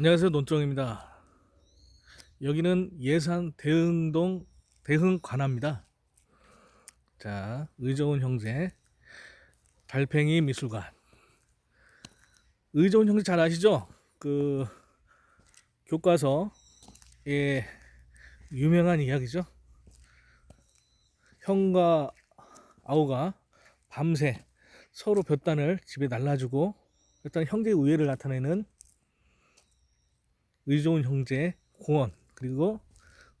안녕하세요 논두렁입니다. 여기는 예산 대흥동 대흥관아입니다. 자 의좋은 형제 달팽이 미술관 의좋은 형제 잘 아시죠? 그 교과서에 유명한 이야기죠. 형과 아우가 밤새 서로 볕단을 집에 날라주고 일단 형제의 우애를 나타내는 의좋은 형제 공원 그리고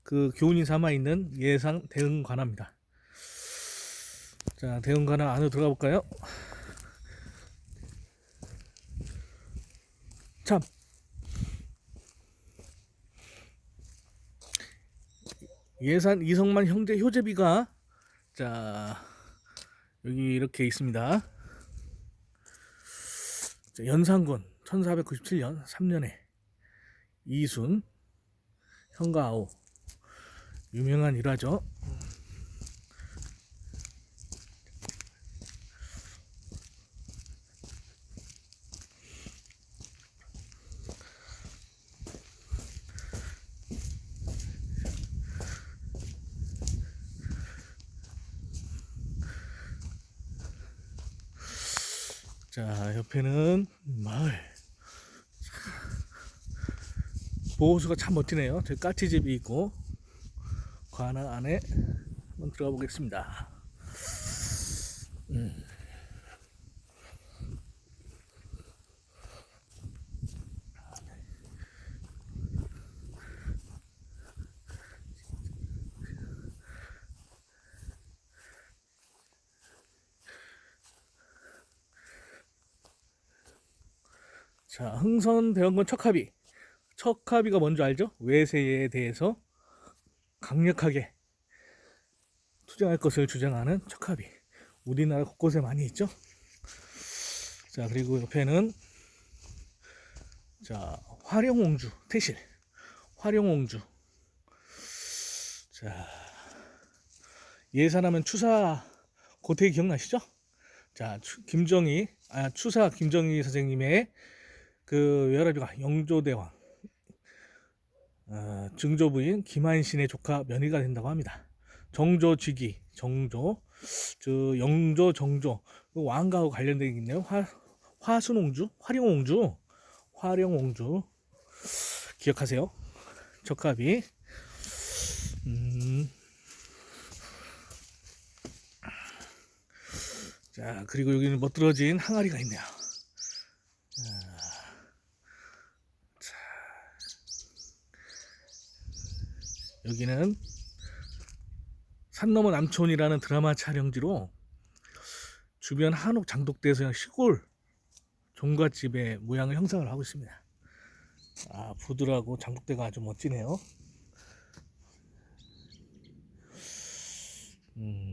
그 교훈이 삼아 있는 예상 대흥관아입니다. 자 대흥관아 안으로 들어가 볼까요? 참 예산 이성만 형제 효제비가 자 여기 이렇게 있습니다. 자, 연산군 1497년 3년에 이순 아우 유명한 일화죠. 자 옆에는 마을 보호수가 참 멋지네요. 저 까치집이 있고 관아 안에 한번 들어가 보겠습니다. 음. 자, 흥선 대원군 척합이. 척합이가 뭔지 알죠? 외세에 대해서 강력하게 투쟁할 것을 주장하는 척합이. 우리나라 곳곳에 많이 있죠? 자, 그리고 옆에는 자, 화룡옹주, 태실. 화룡옹주. 자, 예산하면 추사 고택 기억나시죠? 자, 추- 김정희, 아, 추사 김정희 선생님의 그 외할아비가 영조대왕 어, 증조부인 김한신의 조카 며느리가 된다고 합니다. 정조 직위 정조 저 영조 정조 그 왕가하고 관련된 게 있네요. 화 화순옹주 화룡옹주 화룡옹주 기억하세요. 적합이 음. 자 그리고 여기는 멋들어진 항아리가 있네요. 여기는 산 넘어 남촌이라는 드라마 촬영지로 주변 한옥 장독대에서 시골 종갓집의 모양을 형상을 하고 있습니다. 아 부두라고 장독대가 아주 멋지네요. 음.